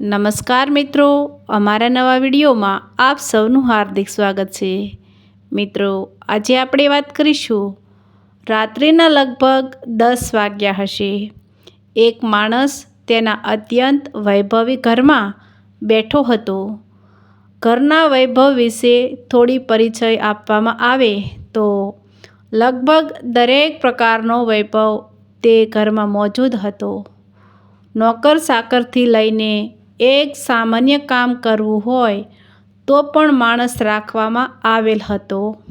નમસ્કાર મિત્રો, અમારા નવા વિડીયોમાં આપ સૌનું હાર્દિક સ્વાગત છે. મિત્રો, આજે આપણે વાત કરીશું, રાત્રિના લગભગ દસ વાગ્યા હશે. એક માણસ તેના અત્યંત વૈભવી ઘરમાં બેઠો હતો. ઘરના વૈભવ વિશે થોડી પરિચય આપવામાં આવે તો, લગભગ દરેક પ્રકારનો વૈભવ તે ઘરમાં મોજૂદ હતો. નોકર સાકરથી લઈને એક સામાન્ય કામ કરવું હોય, તો પણ માણસ રાખવામાં આવેલ હતો.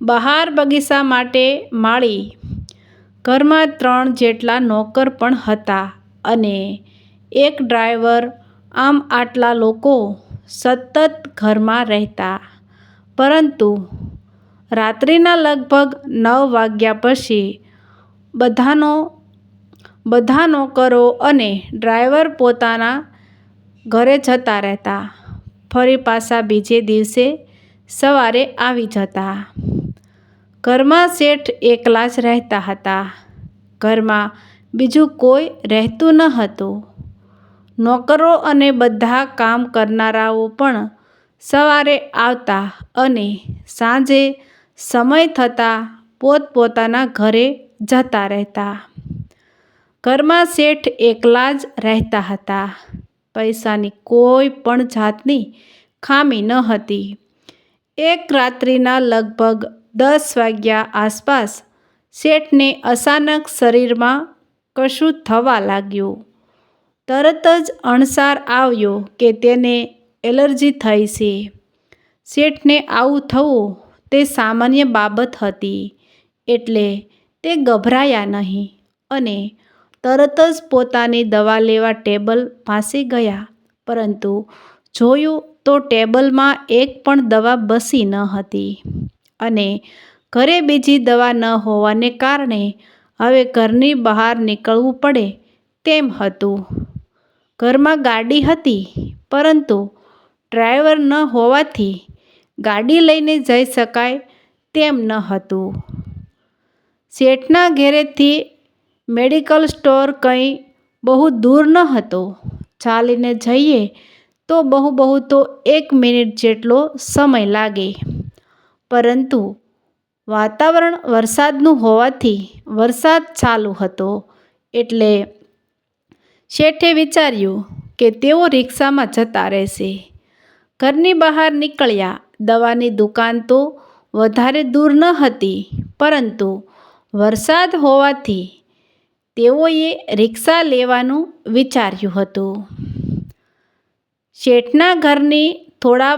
બહાર બગીચા માટે માળી, ઘરમાં ત્રણ જેટલા નોકર પણ હતા અને એક ડ્રાઈવર આમ આટલા લોકો સતત ઘરમાં રહેતા. પરંતુ રાત્રિના લગભગ નવ વાગ્યા પછી બધાનો, બધા નોકરો અને ડ્રાઈવર પોતાના ઘરે જતા રહેતા. ફરી પાછા બીજે દિવસે સવારે આવી જતા. ઘરમાં શેઠ એકલા જ રહેતા હતા. ઘરમાં બીજું કોઈ રહેતું ન હતું. નોકરો અને બધા કામ કરનારાઓ પણ સવારે આવતા અને સાંજે સમય થતાં પોતપોતાના ઘરે જતા રહેતા. ઘરમાં શેઠ એકલા જ રહેતા હતા. પૈસાની કોઈ પણ જાતની ખામી ન હતી. એક રાત્રિના લગભગ દસ વાગ્યા આસપાસ શેઠને અચાનક શરીરમાં કશું થવા લાગ્યું. તરત જ અણસાર આવ્યો કે તેને એલર્જી થઈ છે. શેઠને આવું થવું તે સામાન્ય બાબત હતી, એટલે તે ગભરાયા નહીં અને તરત જ પોતાની દવા લેવા ટેબલ પાસે ગયા. પરંતુ જોયું તો ટેબલમાં એક પણ દવા બસી ન હતી અને ઘરે બીજી દવા ન હોવાને કારણે હવે ઘરની બહાર નીકળવું પડે તેમ હતું. ઘરમાં ગાડી હતી, પરંતુ ડ્રાઈવર ન હોવાથી ગાડી લઈને જઈ શકાય તેમ ન હતું. શેઠના ઘરેથી મેડિકલ સ્ટોર કંઈ બહુ દૂર ન હતો. ચાલીને જઈએ તો બહુ બહુ તો એક મિનિટ જેટલો સમય લાગે. પરંતુ વાતાવરણ વરસાદનું હોવાથી વરસાદ ચાલુ હતો. એટલે શેઠે વિચાર્યું કે તેઓ રિક્ષામાં જતા રહેશે. ઘરની બહાર નીકળ્યા. દવાની દુકાન તો વધારે દૂર ન હતી. પરંતુ વરસાદ હોવાથી તેઓએ રિક્ષા લેવાનું વિચાર્યું હતું. શેઠના ઘરની થોડા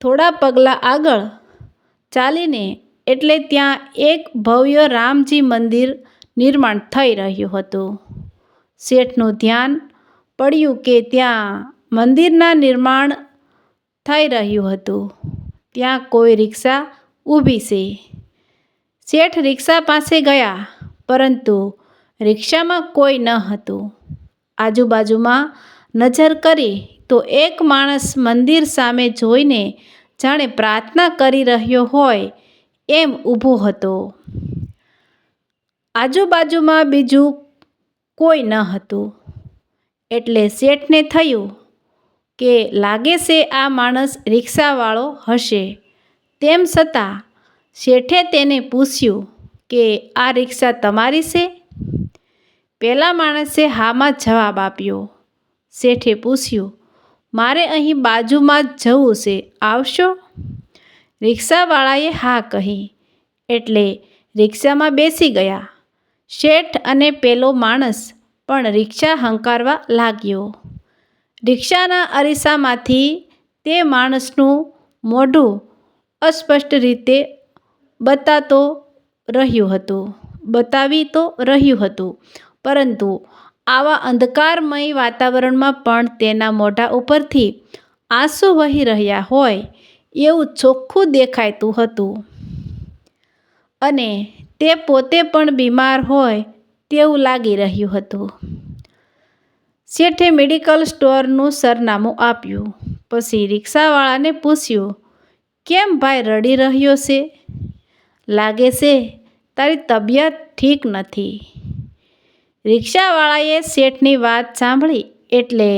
થોડા પગલાં આગળ ચાલીને એટલે ત્યાં એક ભવ્ય રામજી મંદિર નિર્માણ થઈ રહ્યું હતું. શેઠનું ધ્યાન પડ્યું કે ત્યાં મંદિરના નિર્માણ થઈ રહ્યું હતું. ત્યાં કોઈ રિક્ષા ઊભી છે. શેઠ રિક્ષા પાસે ગયા. પરંતુ રિક્ષામાં કોઈ ન હતું. આજુબાજુમાં નજર કરી તો એક માણસ મંદિર સામે જોઈને જાણે પ્રાર્થના કરી રહ્યો હોય એમ ઊભો હતો. આજુબાજુમાં બીજું કોઈ ન હતું. એટલે શેઠને થયું કે લાગે છે આ માણસ રિક્ષાવાળો હશે. તેમ છતાં શેઠે તેને પૂછ્યું કે આ રિક્ષા તમારી છે? પહેલા માણસે હામાં જવાબ આપ્યો. શેઠે પૂછ્યું, મારે અહીં બાજુમાં જ જવું છે, આવશો? રિક્ષાવાળાએ હા કહી, એટલે રિક્ષામાં બેસી ગયા. શેઠ અને પેલો માણસ પણ રિક્ષા હંકારવા લાગ્યો. રિક્ષાના અરીસામાંથી તે માણસનું મોઢું અસ્પષ્ટ રીતે બતાતો રહ્યું હતું. બતાવી તો રહ્યું હતું, પરંતુ આવા અંધકારમય વાતાવરણમાં પણ તેના મોઢા ઉપરથી આંસુ વહી રહ્યા હોય એવું ચોખ્ખું દેખાતું હતું. અને તે પોતે પણ બીમાર હોય તેવું લાગી રહ્યું હતું. શેઠે મેડિકલ સ્ટોરનું સરનામું આપ્યું. પછી રિક્ષાવાળાને પૂછ્યું, કેમ ભાઈ રડી રહ્યો છે? લાગે છે, તારી તબિયત ઠીક નથી. રિક્ષાવાળાએ શેઠની વાત સાંભળી એટલે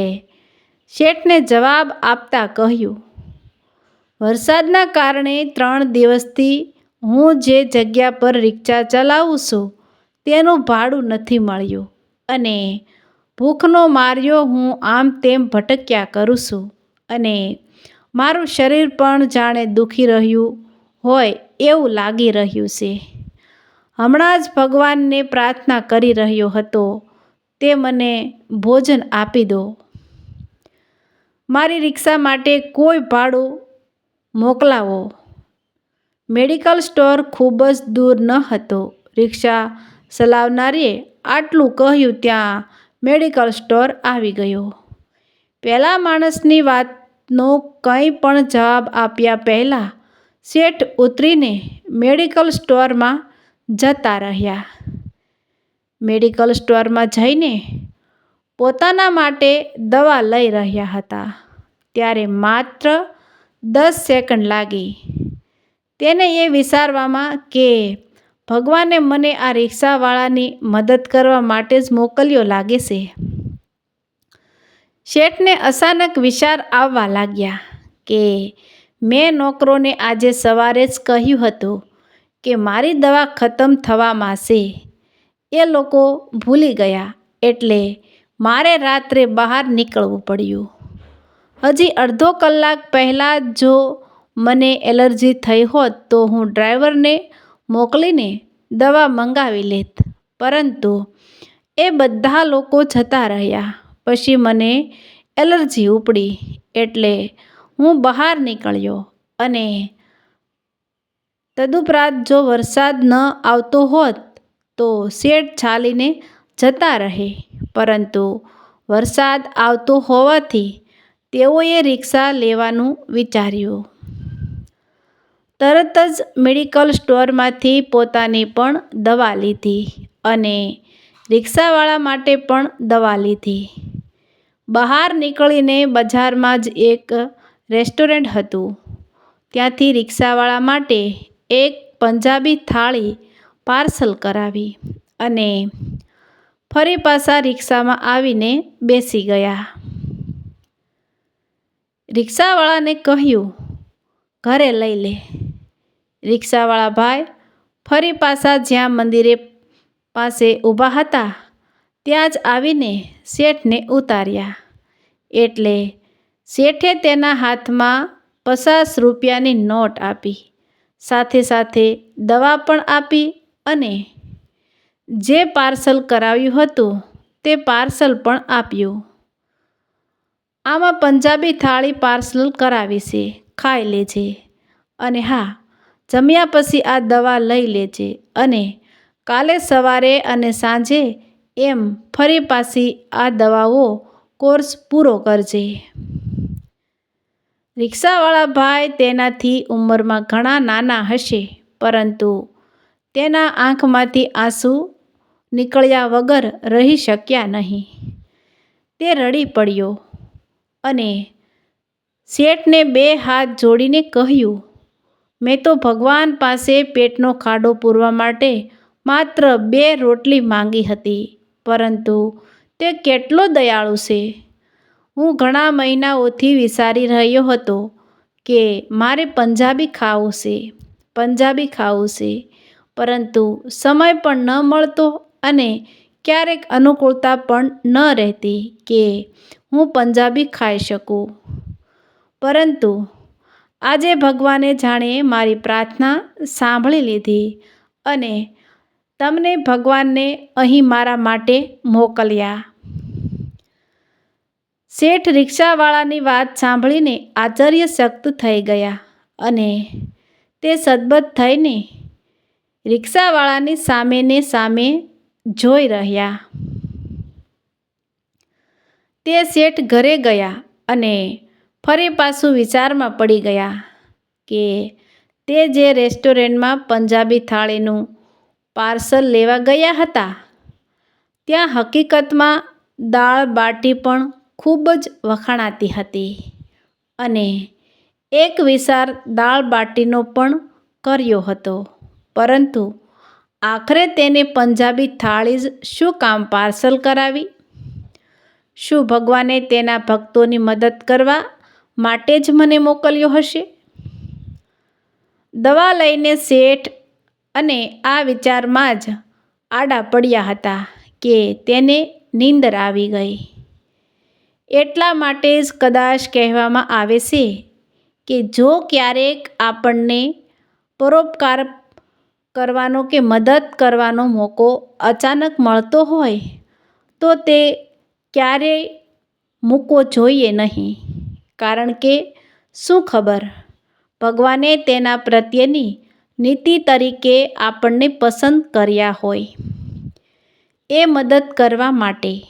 શેઠને જવાબ આપતા કહ્યું, વરસાદના કારણે ત્રણ દિવસથી હું જે જગ્યા પર રિક્ષા ચલાવું છું, તેનું ભાડું નથી મળ્યું અને ભૂખનો માર્યો હું આમ તેમ ભટક્યા કરું છું અને મારું શરીર પણ જાણે દુખી રહ્યું હોય એવું લાગી રહ્યું છે. હમણાં જ ભગવાનને પ્રાર્થના કરી રહ્યો હતો. તે મને ભોજન આપી દો. મારી રિક્ષા માટે કોઈ ભાડું મોકલાવો. મેડિકલ સ્ટોર ખૂબ જ દૂર ન હતો. રિક્ષા ચલાવનારીએ આટલું કહ્યું ત્યાં મેડિકલ સ્ટોર આવી ગયો. પહેલાં માણસની વાતનો કંઈ પણ જવાબ આપ્યા પહેલાં શેઠ ઉતરીને મેડિકલ સ્ટોરમાં જતા રહ્યા. મેડિકલ સ્ટોરમાં જઈને પોતાના માટે દવા લઈ રહ્યા હતા. ત્યારે માત્ર દસ સેકન્ડ લાગી. તેને એ વિચારવામાં કે ભગવાને મને આ રિક્ષાવાળાની મદદ કરવા માટે જ મોકલ્યો લાગે છે. શેઠને અચાનક વિચાર આવવા લાગ્યા કે મેં નોકરોને આજે સવારે જ કહ્યું હતું કે મારી દવા ખતમ થવામાં છે એ લોકો ભૂલી ગયા એટલે મારે રાત્રે બહાર નીકળવું પડ્યું. હજી અડધો કલાક પહેલાં જો મને એલર્જી થઈ હોત તો હું ડ્રાઈવરને મોકલીને દવા મંગાવી લેત. પરંતુ એ બધા લોકો જતા રહ્યા. પછી મને એલર્જી ઉપડી એટલે હું બહાર નીકળ્યો અને તદુપરાંત જો વરસાદ ન આવતો હોત તો શેઠ ચાલીને જતા રહે. પરંતુ વરસાદ આવતો હોવાથી તેઓએ રિક્ષા લેવાનું વિચાર્યું. તરત જ મેડિકલ સ્ટોરમાંથી પોતાની પણ દવા લીધી અને રિક્ષાવાળા માટે પણ દવા લીધી. બહાર નીકળીને બજારમાં જ એક રેસ્ટોરન્ટ હતું. ત્યાંથી રિક્ષાવાળા માટે એક પંજાબી થાળી પાર્સલ કરાવી અને ફરી પાછા રિક્ષામાં આવીને બેસી ગયા. રિક્ષાવાળાને કહ્યું, ઘરે લઈ લે. રિક્ષાવાળા ભાઈ ફરી પાછા જ્યાં મંદિરે પાસે ઊભા હતા, ત્યાં જ આવીને શેઠને ઉતાર્યા. એટલે શેઠે તેના હાથમાં પચાસ રૂપિયાની નોટ આપી. સાથે સાથે દવા પણ આપી અને જે પાર્સલ કરાવ્યું હતું તે પાર્સલ પણ આપ્યું. આમાં પંજાબી થાળી પાર્સલ કરાવી છે, ખાઈ લેજે અને હા, જમ્યા પછી આ દવા લઈ લેજે અને કાલે સવારે અને સાંજે એમ ફરી પાછી આ દવાઓ કોર્સ પૂરો કરજે. રિક્ષાવાળા ભાઈ તેનાથી ઉંમરમાં ઘણા નાના હશે, પરંતુ તેના આંખમાંથી આંસુ નીકળ્યા વગર રહી શક્યા નહીં. તે રડી પડ્યો અને શેઠને બે હાથ જોડીને કહ્યું, મેં તો ભગવાન પાસે પેટનો ખાડો પૂરવા માટે માત્ર બે રોટલી માંગી હતી, પરંતુ તે કેટલો દયાળુ છે. હું ઘણા મહિનાઓથી વિચારી રહ્યો હતો કે મારે પંજાબી ખાવું છે, પંજાબી ખાવું છે. પરંતુ સમય પણ ન મળતો અને ક્યારેક અનુકૂળતા પણ ન રહેતી કે હું પંજાબી ખાઈ શકું. પરંતુ આજે ભગવાને જાણે મારી પ્રાર્થના સાંભળી લીધી અને તમને ભગવાનને અહીં મારા માટે મોકલ્યા. શેઠ રિક્ષાવાળાની વાત સાંભળીને આશ્ચર્યચકિત થઈ ગયા અને તે સદબદ થઈને રિક્ષાવાળાની સામેને સામે જોઈ રહ્યા. તે શેઠ ઘરે ગયા અને ફરી પાછું વિચારમાં પડી ગયા કે તે જે રેસ્ટોરન્ટમાં પંજાબી થાળીનું પાર્સલ લેવા ગયા હતા, ત્યાં હકીકતમાં દાળ બાટી પણ ખૂબ જ વખણાતી હતી અને એક વિચાર દાળ બાટીનો પણ કર્યો હતો. પરંતુ આખરે તેને પંજાબી થાળી જ શું કામ પાર્સલ કરાવી? શું ભગવાને તેના ભક્તોની મદદ કરવા માટે જ મને મોકલ્યો હશે? દવા લઈને શેઠ અને આ વિચારમાં જ આડા પડ્યા હતા કે તેને નીંદર આવી ગઈ. એટલા માટે જ કદાચ કહેવામાં આવે છે કે જો ક્યારેક આપણને પરોપકાર કરવાનો કે મદદ કરવાનો મોકો અચાનક મળતો હોય, તો તે ક્યારેય મૂકવો જોઈએ નહીં. કારણ કે શું ખબર? ભગવાને તેના પ્રત્યેની નીતિ તરીકે આપણને પસંદ કર્યા હોય. એ મદદ કરવા માટે.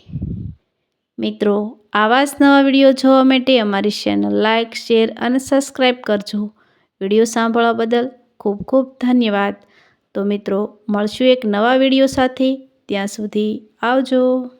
મિત્રો આવા જ નવા વીડિયો જોવા માટે અમારી ચેનલ લાઇક શેર અને સબસ્ક્રાઈબ કરજો. વીડિયો સાંભળવા બદલ ખૂબ ખૂબ ધન્યવાદ. તો મિત્રો, મળશું એક નવા વીડિયો સાથે. ત્યાં સુધી આવજો.